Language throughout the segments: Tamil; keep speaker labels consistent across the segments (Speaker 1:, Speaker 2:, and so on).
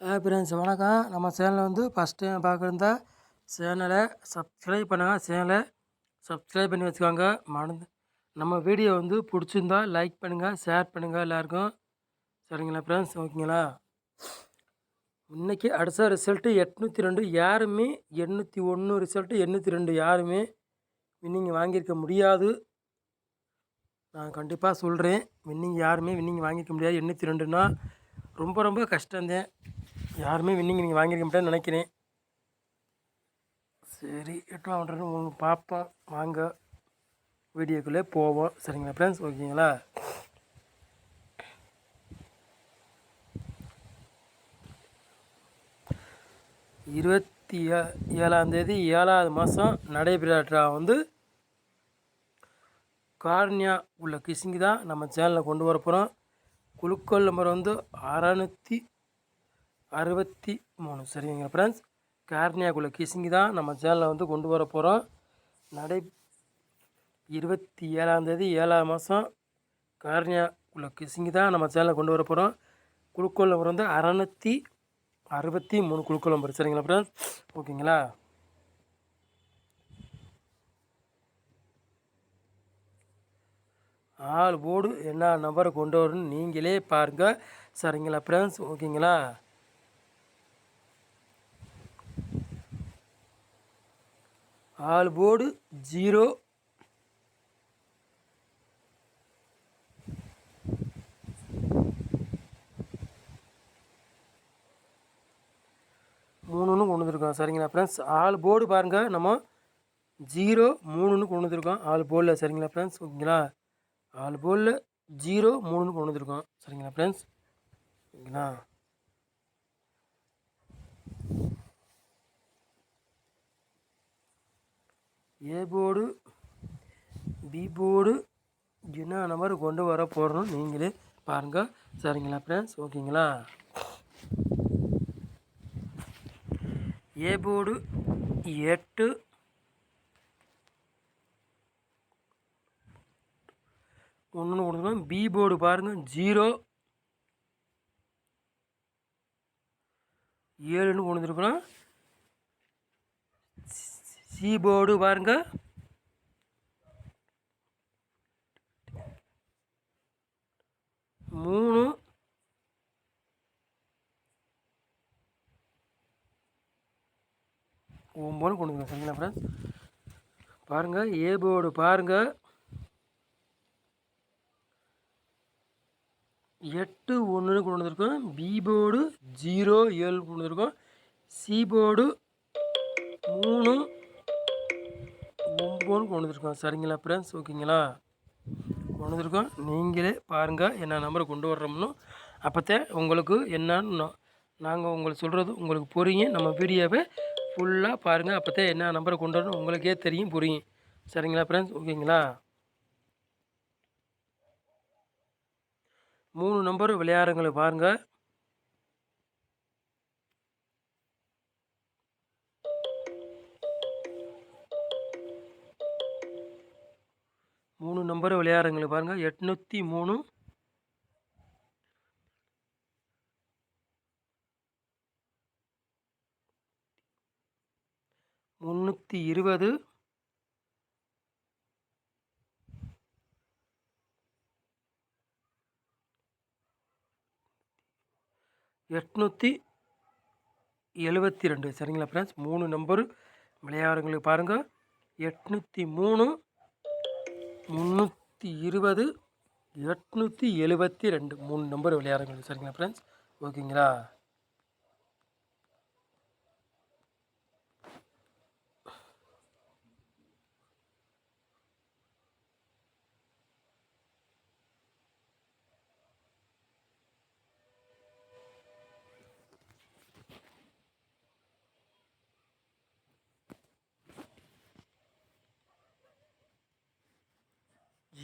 Speaker 1: ஃப்ரெண்ட்ஸ் வணக்கம். நம்ம சேனலில் வந்து ஃபஸ்ட் டைம் பார்க்குறதா சேனலை சப்ஸ்கிரைப் பண்ணுங்கள் சேனலை சப்ஸ்கிரைப் பண்ணி வச்சுக்கோங்க. மறந்து நம்ம வீடியோ வந்து பிடிச்சிருந்தா லைக் பண்ணுங்கள் ஷேர் பண்ணுங்கள் எல்லாருக்கும். சரிங்களா ஃப்ரெண்ட்ஸ் ஓகேங்களா? இன்றைக்கி அடுத்த ரிசல்ட்டு எட்நூற்றி ரெண்டு யாருமே எண்ணூற்றி ஒன்று ரிசல்ட்டு எண்ணூற்றி ரெண்டு யாருமே வின்னிங் வாங்கியிருக்க முடியாது. நான் கண்டிப்பாக சொல்கிறேன் வின்னிங் யாருமே வின்னிங் வாங்கிக்க முடியாது. எண்ணூற்றி ரெண்டுன்னா ரொம்ப ரொம்ப கஷ்டந்தேன் யாருமே வின்னிங் நீங்கள் வாங்கியிருக்க மாட்டேன்னு நினைக்கிறேன். சரி எட்டு பண்ணுறது பார்ப்போம் வாங்க. வீடியோக்குள்ளே போவோம். சரிங்களா ஃப்ரெண்ட்ஸ் ஓகேங்களா? இருபத்தி ஏ ஏழாந்தேதி ஏழாவது மாதம் நடைபெறா வந்து கார்னியா உள்ள கிசிங்கி தான் நம்ம சேனலில் கொண்டு வர போகிறோம் குழுக்கள் நம்பர் வந்து அறநூற்றி அறுபத்தி மூணு. சரிங்க ஃப்ரெண்ட்ஸ் கார்னியாக்குள்ள கிசிங்கி தான் நம்ம சேனலில் வந்து கொண்டு வர போகிறோம் நடை இருபத்தி ஏழாந்தேதி ஏழாம் மாதம் கார்னியா உள்ள கிசிங்கி தான் நம்ம சேனலில் கொண்டு வர போகிறோம் குழுக்கள் நம்பர் வந்து அறநூற்றி அறுபத்தி மூணு குழுக்கள் நம்பர் சரிங்களா ஃப்ரெண்ட்ஸ் ஓகேங்களா? ஆள் போர்டு என்ன நம்பரை கொண்டு வரணும்னு நீங்களே பாருங்கள் சரிங்களா ஃப்ரெண்ட்ஸ் ஓகேங்களா? All board zero. மூணுன்னு கொண்டு வந்துருக்கோம். சரிங்களா ஃப்ரெண்ட்ஸ் ஆல் போர்டு பாருங்கள் நம்ம ஜீரோ மூணுன்னு கொண்டு வந்துருக்கோம். ஆல் போர்டில் சரிங்களா ஃப்ரெண்ட்ஸ் ஓகேங்களா? ஆல் போர்டில் ஜீரோ மூணுன்னு கொண்டு வந்துருக்கோம். சரிங்களா ஃப்ரெண்ட்ஸ் ஓகேங்களா? ஏ போர்டு பி போர்டு என்ன நம்பர் கொண்டு வர போகிறோம் நீங்களே பாருங்கள் சரிங்களா ஃப்ரெண்ட்ஸ் ஓகேங்களா? ஏ போர்டு எட்டு. ஒன்று கொடுக்கணும் பி போர்டு பாருங்கள் ஜீரோ. ஏழுன்னு கொண்டு வந்துருக்குறோம் சி போர்டு பாருங்க. மூணு. ஒம்பது கொண்டு வந்துருங்க சரிங்களா ஃப்ரெண்ட்ஸ் பாருங்கள் ஏ போர்டு பாருங்கள் எட்டு ஒன்றுன்னு கொண்டு வந்திருக்கோம். பி போர்டு ஜீரோ ஏழு கொண்டு வந்திருக்கோம். சி போர்டு மூணு. ஒம்பது கொண்டு சரிங்களா ஃப்ரெண்ட்ஸ் ஓகேங்களா? கொண்டு நீங்களே பாருங்கள் என்ன நம்பரை கொண்டு வர்றோம்னு. அப்போத்தே உங்களுக்கு என்னன்னு நாங்கள் உங்களுக்கு சொல்கிறது உங்களுக்கு புரியும். நம்ம வீடியோவை ஃபுல்லாக பாருங்கள் அப்போத்தே என்ன நம்பரை கொண்டு வரணும் உங்களுக்கே தெரியும் புரியும். சரிங்களா ஃப்ரெண்ட்ஸ் ஓகேங்களா? மூணு நம்பர் விளையாடுங்களை பாருங்கள் மூணு நம்பர் விளையாடுறங்களை பாருங்கள் எட்நூற்றி மூணு. முந்நூற்றி இருபது. எட்நூற்றி எழுபத்தி ரெண்டு. சரிங்களா ஃப்ரெண்ட்ஸ் மூணு நம்பரு விளையாடுங்களுக்கு பாருங்கள் எட்நூற்றி மூணு. முந்நூற்றி இருபது எட்நூற்றி எழுபத்தி ரெண்டு. மூணு நம்பர் விளையாடுங்களுக்கு சரிங்களா ஃப்ரெண்ட்ஸ் ஓகேங்களா?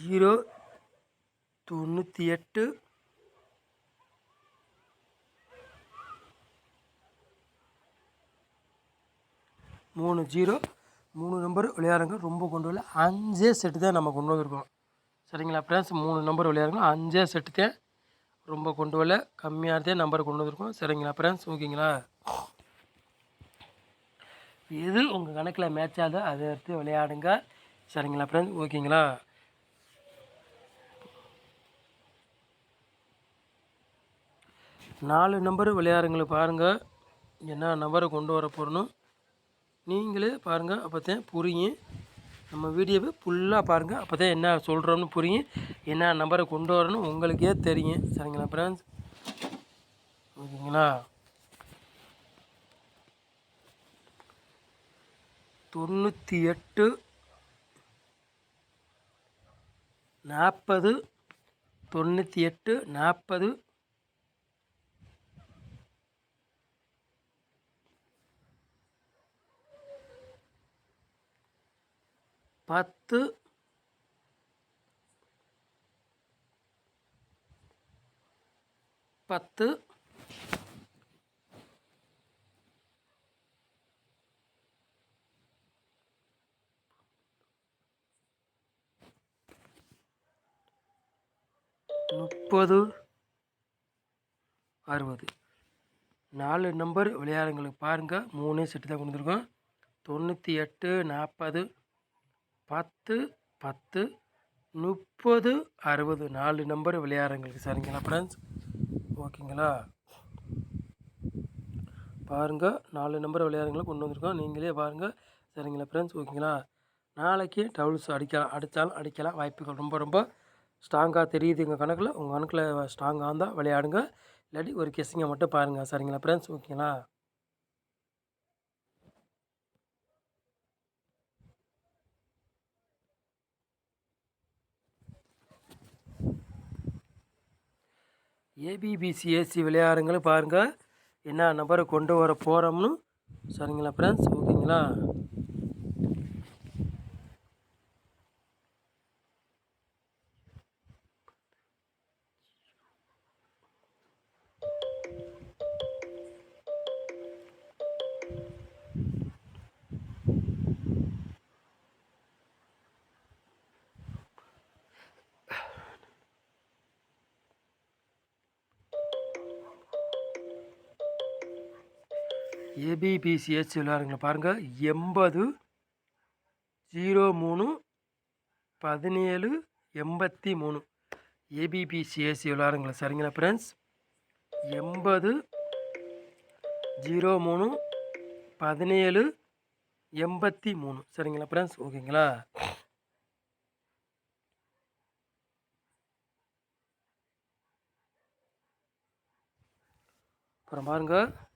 Speaker 1: ஜீரோ தொண்ணூற்றி எட்டு மூணு ஜீரோ. மூணு நம்பர் விளையாடுங்க. ரொம்ப கொண்டு வரல. அஞ்சே செட்டு தான் நம்ம கொண்டு வந்திருக்கோம். சரிங்களா ஃப்ரெண்ட்ஸ் மூணு நம்பர் விளையாடுங்க. அஞ்சே செட்டு தான் ரொம்ப கொண்டு வரல. கம்மியாக தான் நம்பர் கொண்டு வந்திருக்கோம். சரிங்களா ஃப்ரெண்ட்ஸ் ஓகேங்களா? எது உங்கள் கணக்கில் மேட்ச் ஆகுதோ அதை எடுத்து விளையாடுங்க. சரிங்களா ஃப்ரெண்ட்ஸ் ஓகேங்களா? நாலு நம்பர் விளையாடுங்களை பாருங்கள் என்ன நம்பரை கொண்டு வர போகிறணும் நீங்களே பாருங்கள் அப்போ தான் புரியும் நம்ம வீடியோவை ஃபுல்லாக பாருங்கள் அப்போ தான் என்ன சொல்கிறோம்னு புரியும் என்ன நம்பரை கொண்டு வரணும் உங்களுக்கே தெரியும் சரிங்களா ஃப்ரெண்ட்ஸ் ஓகேங்களா? தொண்ணூற்றி எட்டு நாற்பது தொண்ணூற்றி எட்டு நாற்பது பத்து. பத்து. முப்பது. அறுபது. நாலு நம்பர் விளையாடுங்களுக்கு பாருங்கள் மூணு செட்டு தான் கொண்டு வந்திருக்கோம் தொண்ணூற்றி எட்டு நாற்பது பத்து பத்து முப்பது அறுபது. நாலு நம்பர் விளையாடுறங்களுக்கு சரிங்களா ஃப்ரெண்ட்ஸ் ஓகேங்களா? பாருங்கள் நாலு நம்பர் விளையாடுங்களை கொண்டு வந்திருக்கோம். நீங்களே பாருங்கள் சரிங்களா ஃப்ரெண்ட்ஸ் ஓகேங்களா? நாளைக்கு டவுல்ஸ் அடிக்கலாம் அடித்தாலும் அடிக்கலாம் வாய்ப்புகள் ரொம்ப ரொம்ப ஸ்ட்ராங்காக தெரியுது எங்கள் கணக்கில். உங்கள் கணக்கில் ஸ்ட்ராங்காக இருந்தால் விளையாடுங்க. இல்லாட்டி ஒரு கெஸ்ஸிங்கை மட்டும் பாருங்கள் சரிங்களா ஃப்ரெண்ட்ஸ் ஓகேங்களா? ஏபிபிசிஎஸ்சி விளையாடுங்களும் பாருங்கள். என்ன நம்பரை கொண்டு வர போகிறோம்னு சரிங்களா ஃப்ரெண்ட்ஸ் ஓகேங்களா? ஏபிபிசிஹெச் விளையாடுங்கள பாருங்கள் எண்பது ஜீரோ மூணு பதினேழு எண்பத்தி மூணு. ஏபிபிசிஎஸ்சி விளையாடுங்களா சரிங்களா ஃப்ரெண்ட்ஸ் எண்பது ஜீரோ மூணு பதினேழு எண்பத்தி மூணு. சரிங்களா ஃப்ரெண்ட்ஸ் ஓகேங்களா? அப்புறம் பாருங்கள்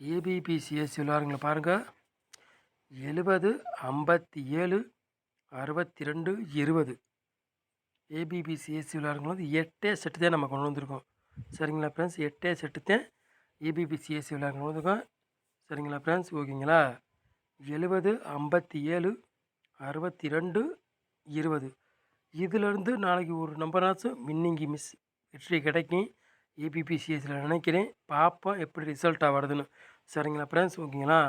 Speaker 1: ஏபிபிசிஎஸ் விளாடுங்களை பாருங்கள் எழுபது ஐம்பத்தி ஏழு அறுபத்தி ரெண்டு இருபது ஏபிபிசிஎஸ் விளாடுங்கள வந்து எட்டே செட்டு தான் நம்ம கொண்டு வந்திருக்கோம். சரிங்களா ஃப்ரெண்ட்ஸ் எட்டே செட்டு தான் ஏபிபிசிஎஸ் விளாடுங்க வந்திருக்கோம். சரிங்களா ஃப்ரெண்ட்ஸ் ஓகேங்களா? எழுபது ஐம்பத்தி ஏழு அறுபத்தி ரெண்டு இருபது. இதிலேருந்து நாளைக்கு ஒரு நம்பராச்சும் வின்னிங்கி மிஸ் வெற்றி கிடைக்கும். ஏபிபிசிஎஸ்சில் நினைக்கிறேன். பார்ப்போம் எப்படி ரிசல்ட்டாக வருதுன்னு. சரிங்களா ஃப்ரெண்ட்ஸ் ஓகேங்களா?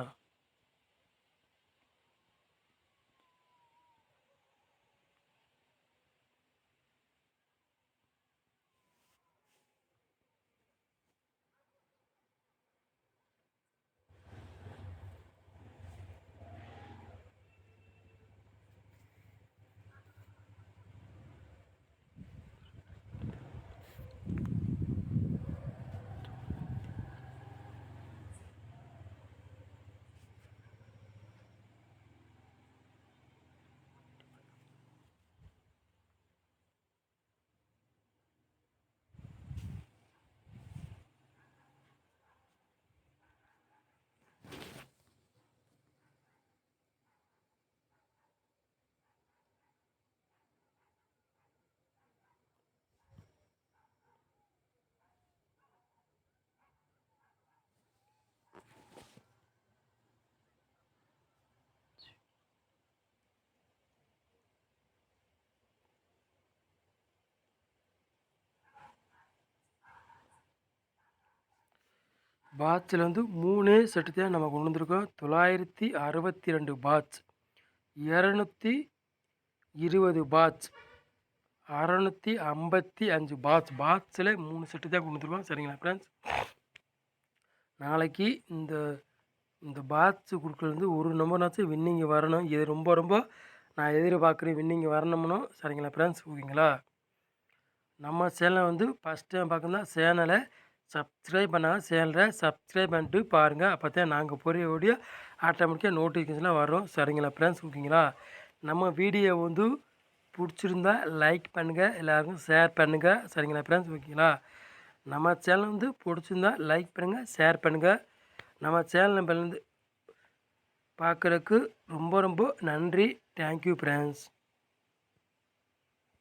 Speaker 1: பாட்சில் வந்து மூணே செட்டு தான் நம்ம கொண்டு வந்திருக்கோம். தொள்ளாயிரத்தி அறுபத்தி ரெண்டு பாட்ச் இரநூத்தி இருபது பாட்ச் அறநூற்றி ஐம்பத்தி அஞ்சு பாட்ச் பாட்சில் மூணு செட்டு தான் கொண்டு வந்துருக்கோம். சரிங்களா ஃப்ரெண்ட்ஸ் நாளைக்கு இந்த இந்த பாட்ச் கொடுக்குறது வந்து ஒரு நம்பர்னாச்சும் வின்னிங் வரணும். இது ரொம்ப ரொம்ப நான் எதிர்பார்க்குறேன் வின்னிங் வரணும்னு சரிங்களா ஃப்ரெண்ட்ஸ் ஓகேங்களா? நம்ம சேனலை வந்து ஃபஸ்ட் டைம் பார்க்கணும்னா சேனலை சப்ஸ்கிரைப் பண்ணால் சேனலை சப்ஸ்கிரைப் பண்ணிட்டு பாருங்கள் அப்போ தான் நாங்கள் போகிற வீடியோ ஆட்டோமேட்டிக்காக நோட்டிஃபிகேஷன்லாம் வரும். சரிங்களா ஃப்ரெண்ட்ஸ் ஓகேங்களா? நம்ம வீடியோ வந்து பிடிச்சிருந்தா லைக் பண்ணுங்கள் எல்லாருக்கும் ஷேர் பண்ணுங்கள் சரிங்களா ஃப்ரெண்ட்ஸ் ஓகேங்களா? நம்ம சேனல் வந்து பிடிச்சிருந்தா லைக் பண்ணுங்கள் ஷேர் பண்ணுங்கள் நம்ம சேனல் நம்பர்லேருந்து பார்க்குறதுக்கு ரொம்ப ரொம்ப நன்றி. Thank you friends